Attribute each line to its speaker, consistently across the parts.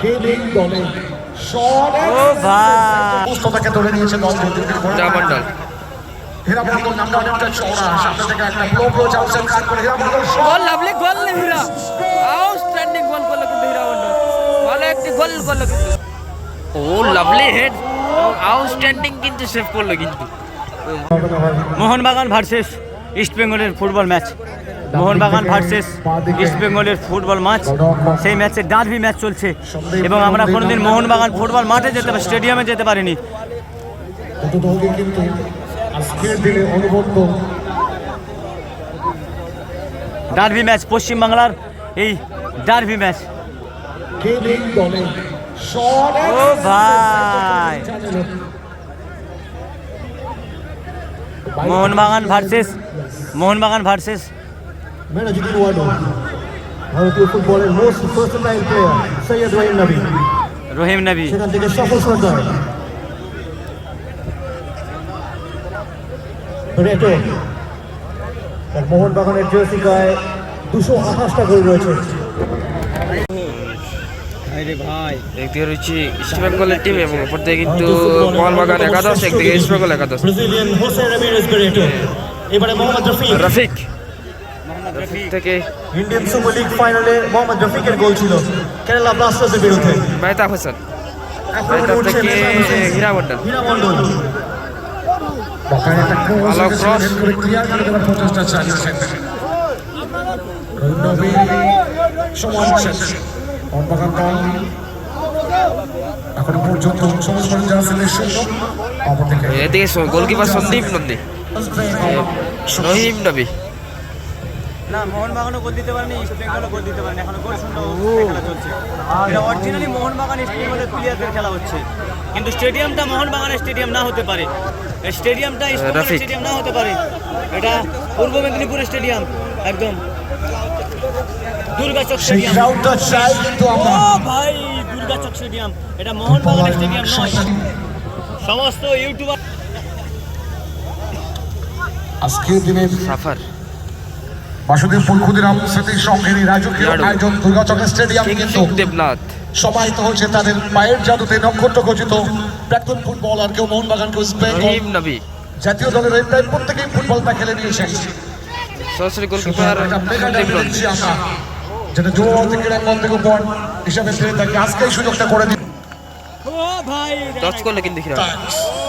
Speaker 1: কে দলে
Speaker 2: ও ভাই।
Speaker 1: সুস্থতাকে ধরে নিয়েছে দল
Speaker 3: হীরা মন্ডল
Speaker 1: নামটা অনেকটা চওড়া। সামনে থেকে একটা ব্লো ব্লো চাউসের কাট করে হীরা মন্ডল
Speaker 3: গোল লাভলি গোল না হীরা। আউটস্ট্যান্ডিং গোল করল কিন্তু হীরা মন্ডল ভালো একটি গোল করল কিন্তু। ও লাভলি হেড আউটস্ট্যান্ডিং কিন্তু সেভ করল কিন্তু।
Speaker 2: মোহনবাগান ভার্সেস ইস্ট বেঙ্গলের football match Mohun Bagan versus East বেঙ্গলের ফুটবল ম্যাচ সেই ম্যাচে ডার্বি ম্যাচ চলছে। এবং আমরা কোনোদিন মোহনবাগান ফুটবল মাঠে যেতে পারি স্টেডিয়ামে যেতে পারিনি। ডার্বি ম্যাচ পশ্চিমবাংলার এই ডার্বি ম্যাচ ও ভাই। Mohun Bagan versus
Speaker 4: Mohun Bagan versus managing ওয়ার্ডো ভারতীয় ফুটবলের most versatile player Syed Rahim Nabi
Speaker 2: Rahim Nabi
Speaker 4: সেখান থেকে সফল সর্দার। রেটো। তার মোহনবাগানের জার্সি গায়ে দুশো আঠাশটা গোল রয়েছে।
Speaker 3: একদিকে রয়েছে ইস্ট বেঙ্গলের টিম এবং অপর দিকে কিন্তু মোহনবাগান একাদশ একদিকে ইস্ট বেঙ্গল একাদশ।
Speaker 4: এবারে মোহাম্মদ রফিক।
Speaker 3: রফিক। থেকে
Speaker 4: ইন্ডিয়ান সুপার লিগ ফাইনালে মোহাম্মদ রফিকের গোল ছিল কেরালা ব্লাস্টার্সের বিরুদ্ধে।
Speaker 3: মেহতাব হোসেন।
Speaker 4: আক্রমণে
Speaker 3: মেহতাব থেকে হীরা মন্ডল
Speaker 4: হীরা মণ্ডল।
Speaker 1: বাকায় ক্রস
Speaker 3: ভালো cross।
Speaker 1: করে ক্লিয়ার করে দেওয়ার প্রচেষ্টা চালিয়েছেন নবী সমান শেষ। অনবাগান দল। এখন পর্যন্ত যা
Speaker 3: এদিকে গোলকিপার সন্দীপ নন্দী। রহিম নবী।
Speaker 2: না মোহনবাগানও গোল দিতে পারেনি ইস্ট বেঙ্গলও গোল দিতে পারেনি। এখনও গোল শূন্য খেলা চলছে। এটা অরিজিনালি মোহনবাগান ইস্ট বেঙ্গলের প্লেয়ারদের খেলা হচ্ছে। কিন্তু স্টেডিয়ামটা মোহনবাগানের স্টেডিয়াম না হতে পারে। স্টেডিয়ামটা ইস্ট বেঙ্গলের স্টেডিয়াম না হতে পারে। এটা পূর্ব মেদিনীপুরের স্টেডিয়াম একদম। দুর্গাচক স্টেডিয়াম ও ভাই দুর্গাচক স্টেডিয়াম এটা মোহনবাগানের স্টেডিয়াম নয়। সমস্ত ইউটিউবার
Speaker 1: আজকের দিনের
Speaker 3: সাফার।
Speaker 1: বাসুদেবপুর ক্ষুদিরাম স্মৃতির সঙ্গে রাজকীয়। আয়োজন দুর্গাচকের স্টেডিয়াম কিন্তু
Speaker 3: দেবনাথ
Speaker 1: সমাহিত হচ্ছে তাদের পায়ের জাদুতে নক্ষত্র খচিত প্রাক্তন ফুটবলার কেউ মোহনবাগান কেউ
Speaker 3: নবী।
Speaker 1: জাতীয় দলের এই প্রায় প্রত্যেকেই ফুটবলটা খেলে নিয়েছেন।
Speaker 3: সরাসরি গোলকিপার
Speaker 1: একটা মেগা
Speaker 3: সন্দীপ
Speaker 1: ডাবল
Speaker 3: নন্দী
Speaker 1: দিচ্ছি আমরা যেটা যুবভারতী ক্রীড়াঙ্গন থেকে উপর হিসাবে পেয়ে থাকি আজকেই সুযোগটা করে দিন।
Speaker 2: ও ভাই
Speaker 3: টচ করল কিন্তু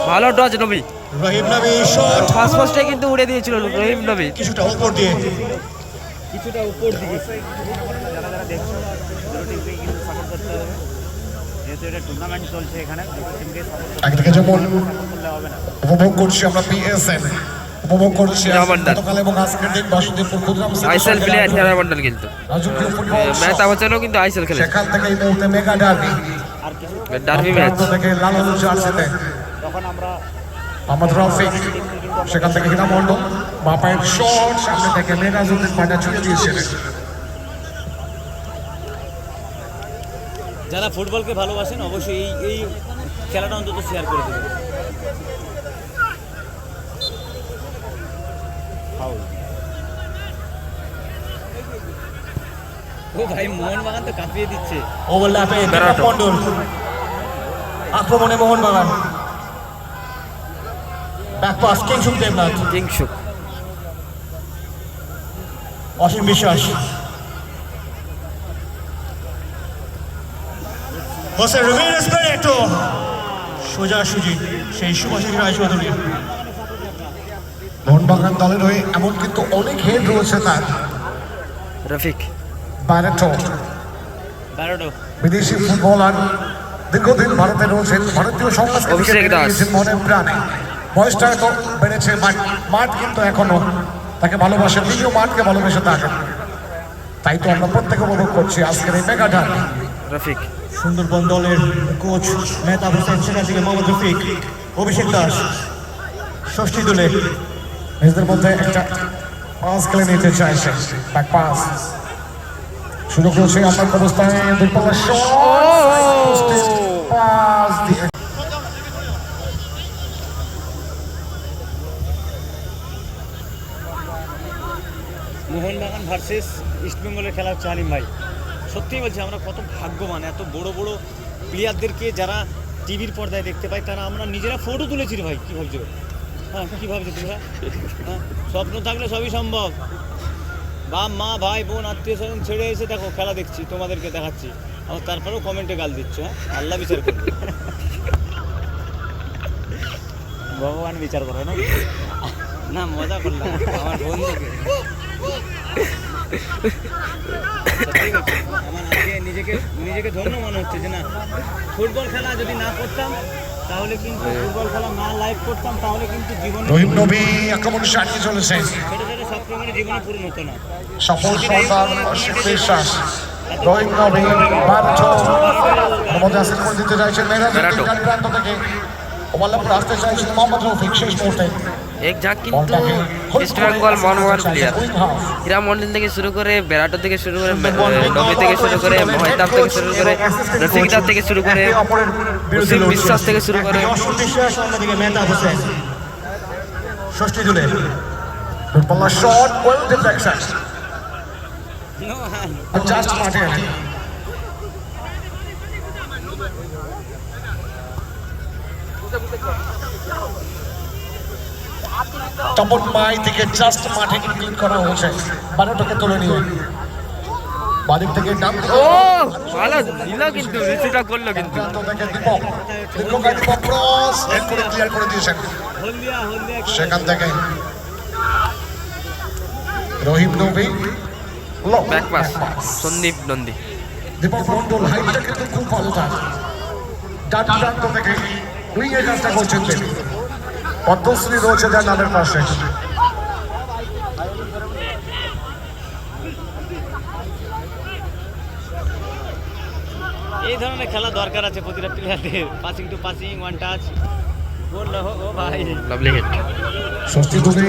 Speaker 3: ভালো টচ নবী।
Speaker 4: রহিম নবী শট
Speaker 3: ফার্স্ট ফার্স্টে কিন্তু উড়ে দিয়েছিল রহিম নবী।
Speaker 4: কিছুটা উপর দিয়ে।
Speaker 2: কিছুটা উপর দিকে যারা যারা দেখছ কিন্তু সাপোর্ট করতে হবে যেহেতু এটা টুর্নামেন্ট চলছে এখানে টিমকে সাপোর্ট
Speaker 1: একদিকে যেমন
Speaker 2: করলে হবে না
Speaker 1: উপভোগ করছি আমরা পিএসএন উপভোগ করছি আজ গতকাল এবং আজকের দিন বাসুদেবপুর ক্ষুদিরাম স্মৃতির
Speaker 3: আইসেল
Speaker 1: সঙ্গে
Speaker 3: প্লেয়ার হীরা মন্ডল কিন্তু।
Speaker 1: রাজকীয় ফুটবল
Speaker 3: কিন্তু আইসেল খেলে
Speaker 1: সেখান থেকে এই মুহূর্তে মেগা ডার্বি
Speaker 3: ডার্বি ম্যাচ
Speaker 1: থেকে লালন জার্সিতে
Speaker 2: তখন আমরা
Speaker 1: মোহাম্মদ রফিক সেখান থেকে হিনা মন্ডল বাপায়ের শট সামনে থেকে মেঘাজুদ্দিন পান্ডা ছুটে দিয়েছিলেন
Speaker 2: যারা ফুটবলকে ভালোবাসেন অবশ্যই এই এই খেলাটা অন্তত শেয়ার করে দেবেন। ও ভাই মোহনবাগান তো কাঁপিয়ে দিচ্ছে।
Speaker 4: ওভারল্যাপে
Speaker 3: বেরাটো।
Speaker 4: মণ্ডল। আক্রমণে Mohun Bagan back pass Kingshuk
Speaker 3: Debnath
Speaker 4: Kingshuk Asim Biswas. Jose Ramirez বেরেটো সোজাসুজি সেই সুভাষিনী রায়চৌধুরী
Speaker 1: মোহনবাগান দলের হয়ে এমন কিন্তু অনেক হেড রয়েছে তার।
Speaker 3: রফিক।
Speaker 1: ব্যারেটো
Speaker 2: ব্যারোটো
Speaker 1: বিদেশি ফুটবলার দীর্ঘদিন ভারতে রয়েছেন ভারতীয় সংস্কৃতিকে মেনে মনে প্রাণে। বয়সটা তো বেড়েছে মাঠ মাঠ কিন্তু এখনও তাকে ভালোবাসে নিজেও মাঠকে ভালোবেসে থাকেন তাই তো আমরা প্রত্যেকে উপভোগ করছি আজকের এই মেগা
Speaker 3: রফিক।
Speaker 4: সুন্দরবন দলের কোচ মেহতাব হোসেন সেখান থেকে মোহাম্মদ রফিক অভিষেক দাস ষষ্ঠী দলে
Speaker 1: নিজেদের মধ্যে একটা পাস খেলে নিতে চাইছে ব্যাক পাস সুযোগ রয়েছে আপনার অবস্থায় পাল্লা পাস দিয়ে
Speaker 2: মোহনবাগান ভার্সেস ইস্টবেঙ্গলের খেলা হচ্ছে আলিম ভাই। সত্যিই বলছি আমরা কত ভাগ্যবান এত বড় বড় প্লেয়ারদেরকে যারা টিভির পর্দায় দেখতে পাই তারা আমরা নিজেরা ফটো তুলেছি ভাই কী ভাবছ? হ্যাঁ কী ভাবছ তোমরা হ্যাঁ? স্বপ্ন থাকলে সবই সম্ভব। বাপ মা ভাই বোন আত্মীয় স্বজন ছেড়ে এসে দেখো খেলা দেখছি তোমাদেরকে দেখাচ্ছি। আর তারপরেও কমেন্টে গাল দিচ্ছ হ্যাঁ? আল্লাহ বিচার করবে ভগবান বিচার করে না? না মজা করলাম আমার বন্ধুকে। নিজেকে নিজেকে ধন্য মনে হচ্ছে যে না ফুটবল খেলা যদি না করতাম তাহলে কিন্তু ফুটবল খেলা না লাইভ করতাম তাহলে কিন্তু জীবনে
Speaker 1: রহিম নবী আক্রমণ সারিয়ে চলেছে
Speaker 2: ছোট ছোট স্বপ্ন জীবনে পূরণ হতো না।
Speaker 1: সফল সরকার অসিত বিশ্বাস রহিম নবী বারোচ মোহাম্মদ আসিফ করে দিতে চাইছেন মেরাজ প্রান্ত থেকে। ওভারল্যাপ আসতে চাইছেন মোহাম্মদ রফিক শেষ মুহূর্তে।
Speaker 3: এক ঝাঁক কিন্তু ইস্ট বেঙ্গল মনমোহন প্লেয়ার হীরা মন্ডল থেকে শুরু করে বেড়াটো থেকে শুরু করে নবী থেকে শুরু করে মহিতাব থেকে শুরু করে রফিকদার থেকে শুরু করে বিশ্বাস থেকে শুরু করে।
Speaker 4: ষষ্ঠী জুলে
Speaker 1: শট ওয়েল ডিফ্লেকশন তপন মাই থেকে জাস্ট মাঠে ক্লিন করা হয়েছে। বারোটাকে তুলে নিয়ে বাদিক থেকে
Speaker 3: ও ভালো দিল কিন্তু রিসিভটা করল কিন্তু।
Speaker 1: দীপক দীপক ক্রস হেড করে ক্লিয়ার করে দিয়েছেন সেখান থেকে। Rahim Nabi. Low
Speaker 3: back pass Sandip Nandi.
Speaker 1: Deepak Mondal হাইটটা কিন্তু খুব ভালো তার। ডান প্রান্ত থেকে উইংয়ের কাজটা করছেন তিনি। পদ্মশ্রী রয়েছে যার নামের পাশে।
Speaker 2: এই ধরনের খেলা দরকার আছে প্রতিটা প্লেয়ারদের passing to passing one touch goal oh ভাই।
Speaker 3: লাভলি হিট
Speaker 1: ষষ্ঠী তুমি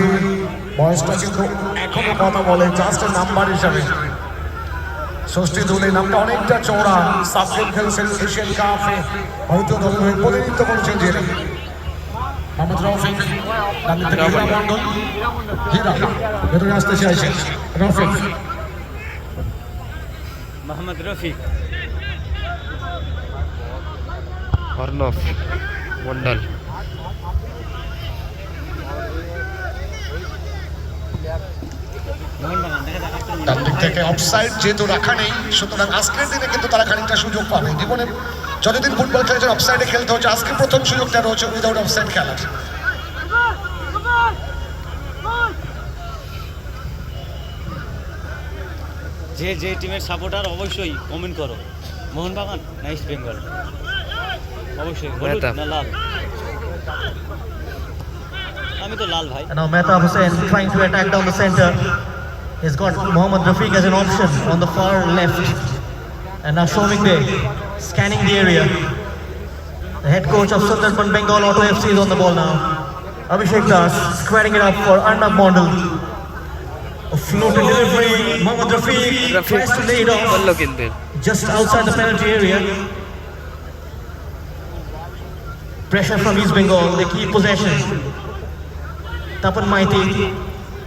Speaker 1: বয়সটা কিন্তু এখনও কথা বলে জাস্ট নাম্বার হিসাবে। ষষ্ঠী দুলে নামটা অনেকটা চওড়া। সাবগেম খেলছেন এশিয়ান কাপে। ভারতীয় দলের হয়ে প্রতিনিধিত্ব করেছেন মোহাম্মদ রফিক ডান দিক থেকে হীরা মন্ডল হীরা ভেতরে আসতে চাইছেন রফিক
Speaker 2: মোহাম্মদ রফিক
Speaker 3: অর্ণব মন্ডল।
Speaker 1: ডান দিক থেকে অফসাইড যেহেতু রাখা নেই সুতরাং আজকের দিনে কিন্তু তারা খানিকটা সুযোগ পাবে। জীবনে যতদিন ফুটবল খেলেছেন অফসাইডে খেলতে হচ্ছে। আজকে প্রথম সুযোগটা রয়েছে উইদাউট অফসাইড খেলার।
Speaker 2: যে যে টিমের সাপোর্টার অবশ্যই কমেন্ট করো। মোহনবাগান না ইস্ট বেঙ্গল অবশ্যই না লাল? আমি তো লাল ভাই।
Speaker 4: And now Mehtab Hussain trying to attack down the center. He's got Mohammad Rafiq as an option on the far left. And now Shomik there. scanning the area. The head coach of Sundarban Bengal Auto FC is on the ball now. Abhishek Das squaring it up for Arnab Mondal. A floated delivery. Mohammad Rafiq tries to lay it off. Just outside the penalty area. Pressure from East Bengal. They keep possession. Tapan Maiti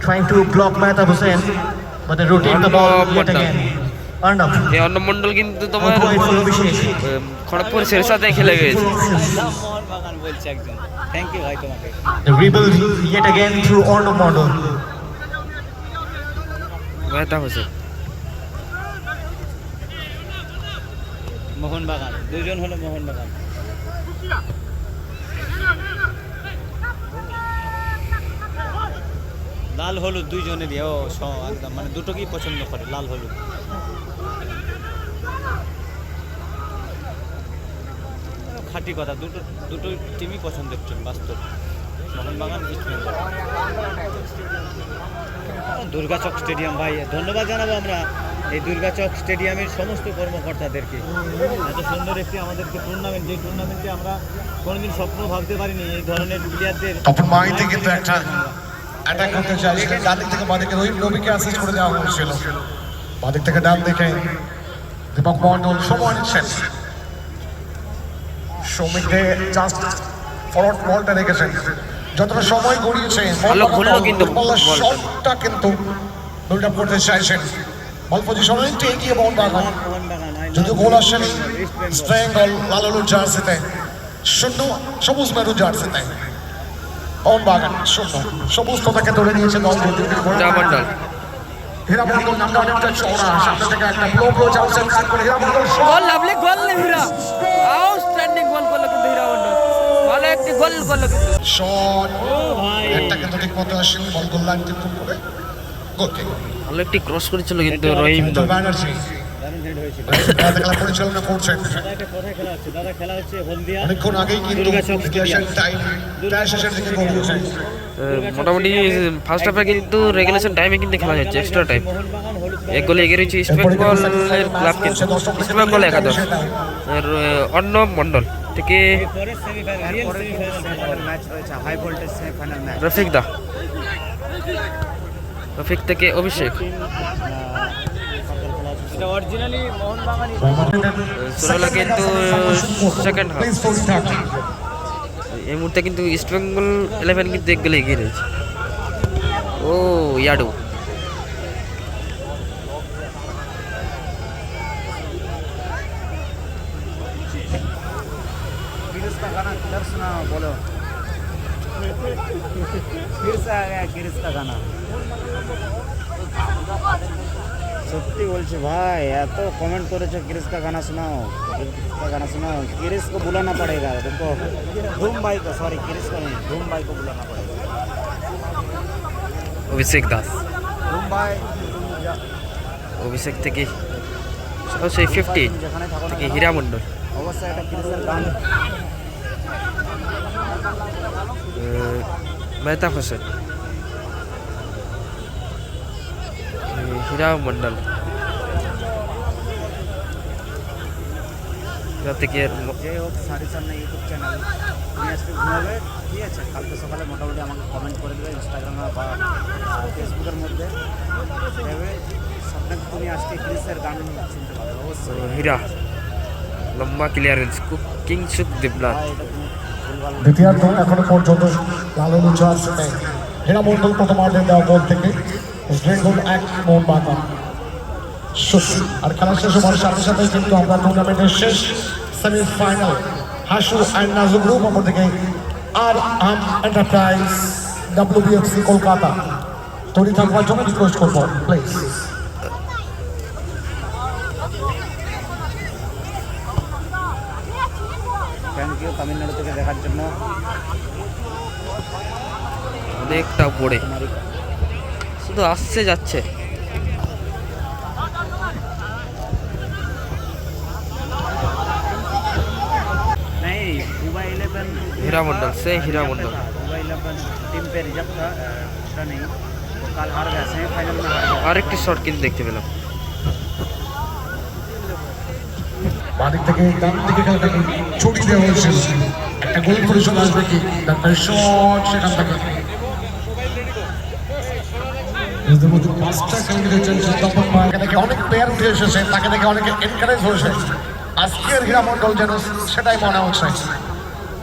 Speaker 4: trying to block Mahtab Hussain. But they rotate the ball yet again.
Speaker 3: এই অর্ণব কিন্তু তোমার খড়গপুর খেলে গেছে।
Speaker 2: বলছে একজন thank you ভাই তোমাকে. মোহনবাগান দুজন হলো মোহনবাগান। লাল হলুদ দুইজনেরই ও স- একদম মানে দুটোকেই পছন্দ করে লাল হলুদ। খাঁটি কথা। দুটো দুটো টিমই পছন্দের টিম বাস্তব। মোহনবাগান ইস্ট বেঙ্গল দুর্গাচক স্টেডিয়াম ভাই ধন্যবাদ জানাব আমরা। এই দুর্গাচক স্টেডিয়ামের সমস্ত কর্মকর্তাদেরকে। এত সুন্দর একটি আমাদেরকে টুর্নামেন্ট যে টুর্নামেন্টে আমরা কোনোদিন স্বপ্ন ভাবতে পারিনি এই ধরনের প্লেয়ারদের
Speaker 1: কিন্তু একটা অ্যাটাক করতে চাইছিলেন ডান দিক থেকে বাদিকে রহিম নবীকে অ্যাসিস্ট করে দেওয়া হয়েছিল। বাদিক থেকে ডান দিকে দীপক মন্ডল সময় নিচ্ছেন। সৌমিক দে জাস্ট ফরওয়ার্ড বলটা রেখেছেন। যতটা সময় গড়িয়েছে। শটটা কিন্তু বিল্ড আপ করতে চাইছেন। বল পজিশনে একটু এগিয়ে মোহনবাগান যদিও গোল আসেনি স্ট্রেং গোল লাল হলুদ জার্সিতে শূন্য সবুজ মেরুন জার্সিতে মোহনবাগান শূন্য। সবুজ তো তাকে ধরে নিয়েছে দল
Speaker 3: হীরা
Speaker 1: মন্ডল নামটা অনেকটা চওড়া। সামনে থেকে একটা ব্লো ব্লো কাট করে। হীরা মন্ডল
Speaker 3: গোল লাভলি গোল নেই হীরা। আউটস্ট্যান্ডিং একটি গোল করল
Speaker 1: শট। ঠিক মতো আসেনি বল গোল লাইন কিন্তু করে। গোল
Speaker 3: ভালো একটি ক্রস করেছিল কিন্তু রহিম
Speaker 1: ব্যানার্জি। পরিচালনা করছেন অনেকক্ষণ আগেই কিন্তু
Speaker 3: মোটামুটি ফার্স্ট হাফে কিন্তু রেগুলেশন টাইমে কিন্তু খেলা হচ্ছে এক্সট্রা টাইম এক গোলে এগিয়ে রয়েছে ইস্ট বেঙ্গলের ক্লাব কিন্তু। ইস্ট বেঙ্গল একাদশ। আর অর্ণব মণ্ডল। থেকে রফিক দা রফিক থেকে অভিষেক। কিন্তু সেকেন্ড হাফ. এই মুহূর্তে কিন্তু ইস্ট বেঙ্গল ইলেভেন কিন্তু এক গোলে এগিয়ে রয়েছে। ও ইয়াডু।
Speaker 5: का गिरिज সত্যি বলছি ভাই এত কমেন্ট করেছ গিরিজ গানা শোনাও গিরিজ গানা শোনাও গিরিজ কো বুলানা পড়েগা দেখো। ধুম ভাই কো সরি গিরিজ কো নেই ধুম ভাই কো বুলানা পড়েগা
Speaker 3: অভিষেক দাস।
Speaker 5: ধুম ভাই
Speaker 3: অভিষেক থেকে সেই
Speaker 5: ফিফটি থেকে
Speaker 3: হীরা মন্ডল
Speaker 5: অবশ্যই এটা গিরিজের গান
Speaker 3: মেহতাব হোসেন। এই হীরা মণ্ডল হীরা থেকে ম-
Speaker 5: যে হোক সারি সামনে ইউটিউব চ্যানেল তুমি আজকে ঘুমাবে ঠিক আছে কালকে সকালে মোটামুটি আমাকে কমেন্ট করে দেবে ইনস্টাগ্রামে বা ফেসবুকের মধ্যে দেবে স্বপ্নে তুমি আজকে ক্রিসের গান শুনতে পাবে অবশ্যই
Speaker 3: হীরা লম্বা ক্লিয়ারেন্স কুকিং সুখ দেবনাথ
Speaker 5: ভাই এটা তুমি ভুলভাল
Speaker 1: দ্বিতীয়ার্ধ এখনও পর্যন্ত লাল হলুদ জার্সিতে হীরা মন্ডল প্রথমার্ধে দেওয়া গোল থেকে গোল এক মোহনবাগান আর খেলা শেষ হওয়ার সাথে সাথে কিন্তু আমরা টুর্নামেন্টের শেষ semifinal Hasu and Naju group অপরদিকে আর আম এন্টারপ্রাইজ ডাব্লিউবিএফসি কলকাতা। তৈরি থাকবার জন্য রিকোয়েস্ট করব প্লিজ
Speaker 5: তামিলনাড়ু থেকে দেখার জন্য।
Speaker 3: অনেকটা পড়ে শুধু আসছে যাচ্ছে
Speaker 5: नहीं हुआ इलेवन
Speaker 3: हीरा मंडल से हीरा मंडल।
Speaker 5: हुआ इलेवन टीम पे रिजर्व था एक्स्ट्रा नहीं तो कल हार गए सेमीफाइनल में हार गए
Speaker 3: আরেকটি শট কিন্তু দেখতে পেলাম
Speaker 1: বাদিক থেকে ডান দিকে খেলাটাকে ছুটি দেওয়া হয়েছিল একটা গোল পরিশোধ আসবে কি তারপরে শট সেখান থেকে দেখে অনেক প্লেয়ার উঠে এসেছে, তাকে দেখে অনেকে এনকারেজ হয়েছে। আজকের হীরা মন্ডল যেন সেটাই মনে হচ্ছে।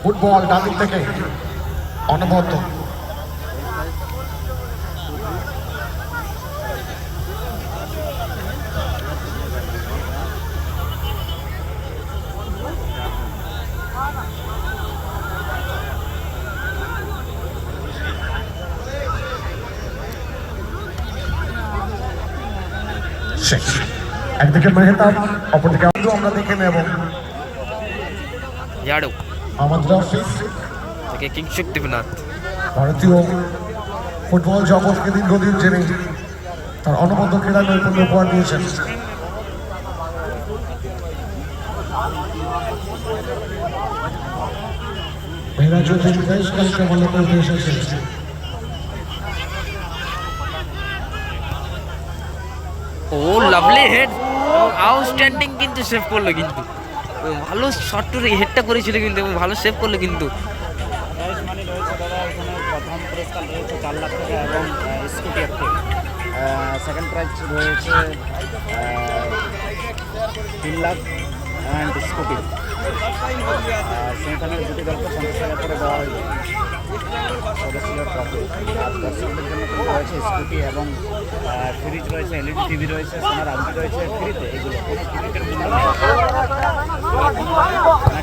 Speaker 1: ফুটবল ডান থেকে অনবদ্য। শেষ। একদিকে মেহতাব অপরদিকে আমরা দেখে নেব।
Speaker 3: ইয়াডু
Speaker 1: আমাদের অফিস
Speaker 3: থেকে কিংসুক দেবনাথ
Speaker 1: ভারতীয় ফুটবল জগৎকে দীর্ঘদিন জেনে তার অনবদ্য ক্রীড়া নৈপুণ্য উপহার দিয়েছেন। যদি বেশ কালকে ভালো করতে এসেছে
Speaker 3: ও লাভলি হেড আউটস্ট্যান্ডিং কিন্তু সেভ করল কিন্তু। ভালো শট হেডটা করেছিল কিন্তু এবং ভালো সেভ করল কিন্তু।
Speaker 5: স্কুটি একটি। সেকেন্ড প্রাইজ রয়েছে তিন লাখ অ্যান্ড স্কুটি সদস্যদের ট্রফি আর এবং ফ্রিজ রয়েছে এলইডি টিভি রয়েছে সোনার আংটি রয়েছে ফ্রিতে এগুলো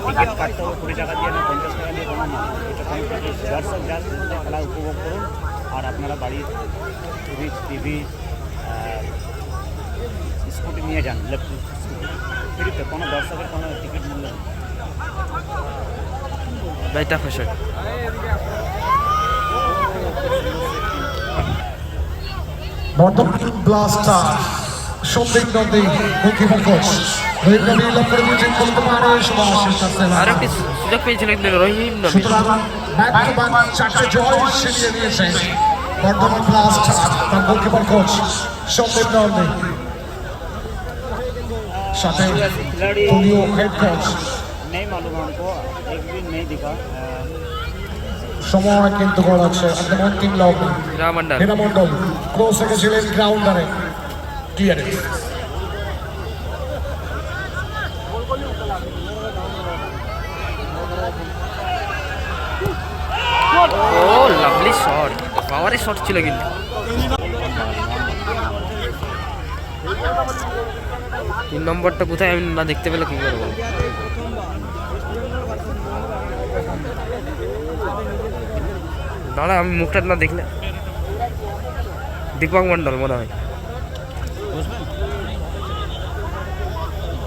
Speaker 5: টিকিট কাটতে হবে কুড়ি টাকা দিয়ে পঞ্চাশ টাকা দিয়ে কোনো না এটা দর্শক উপভোগ করুন আর আপনারা বাড়ির ফ্রিজ টিভি স্কুটি নিয়ে যান ইলেকট্রিক স্কুটি ফ্রিতে কোনো দর্শকের কোনো টিকিট মূল্য নেই।
Speaker 3: ভাইটা ফ্যাশন
Speaker 1: বর্তমান ব্লাস্টার সন্দীপ নদী
Speaker 3: একটি সুযোগ পেয়েছিল কিন্তু রহিম নবী
Speaker 1: চারটে জয় ছিনিয়ে নিয়েছে বর্ধমান ব্লাস্টার তার গোলকিপার কোচ সন্দীপ নন্দী সাথে হেড কোচ
Speaker 5: नहीं मालूम हमको एक भी नहीं दिखा अ,
Speaker 1: সময় কিন্তু গড়াচ্ছে একদম অন্তিম লগ্ন
Speaker 3: হীরা মন্ডল
Speaker 1: হীরা মন্ডল ক্লোজ রেখেছিলেন গ্রাউন্ডারে ক্লিয়ারেন্স
Speaker 3: ও লাভলি শট পাওয়ারের শট ছিল কিন্তু তিন নম্বরটা কোথায় আমি না দেখতে পেলে কি করবো দাঁড়া, আমি মুখটা না দেখলে। দীপক মন্ডল মনে হয়।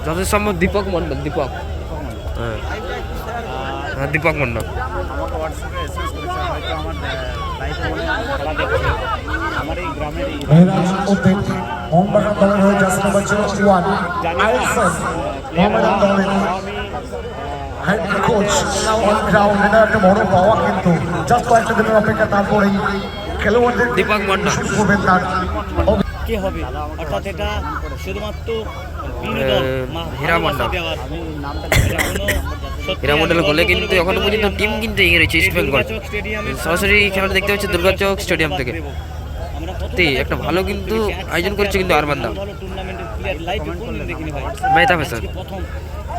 Speaker 3: যত সম্ভব দীপক মন্ডল দীপক। হ্যাঁ হ্যাঁ দীপক
Speaker 1: উদ্দিন মোহনবাগান দলের হয়ে হেড কোচ অন গ্রাউন্ড এটা একটা বড় পাওয়া কিন্তু জাস্ট কয়েকটা দিনের অপেক্ষা তারপরেই খেলোয়াড়দের
Speaker 3: দীপক মন্ডল।
Speaker 1: করবেন তার
Speaker 2: কে হবে? অর্থাৎ এটা শুধুমাত্র
Speaker 3: হীরা মন্ডল। গোলে কিন্তু
Speaker 2: এখনও
Speaker 3: পর্যন্ত টিম কিন্তু এগিয়ে রয়েছে ইস্ট বেঙ্গল সরাসরি খেলাটা দেখতে পাচ্ছি দুর্গাচক স্টেডিয়াম থেকে। সত্যি একটা ভালো কিন্তু আয়োজন করছে কিন্তু আরমান দা।
Speaker 2: ভালো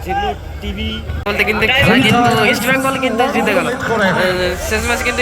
Speaker 2: যেগুলো টিভি
Speaker 3: বলতে কিন্তু কিন্তু ইস্ট বেঙ্গল কিন্তু জিতে গেল। শেষ ম্যাচ কিন্তু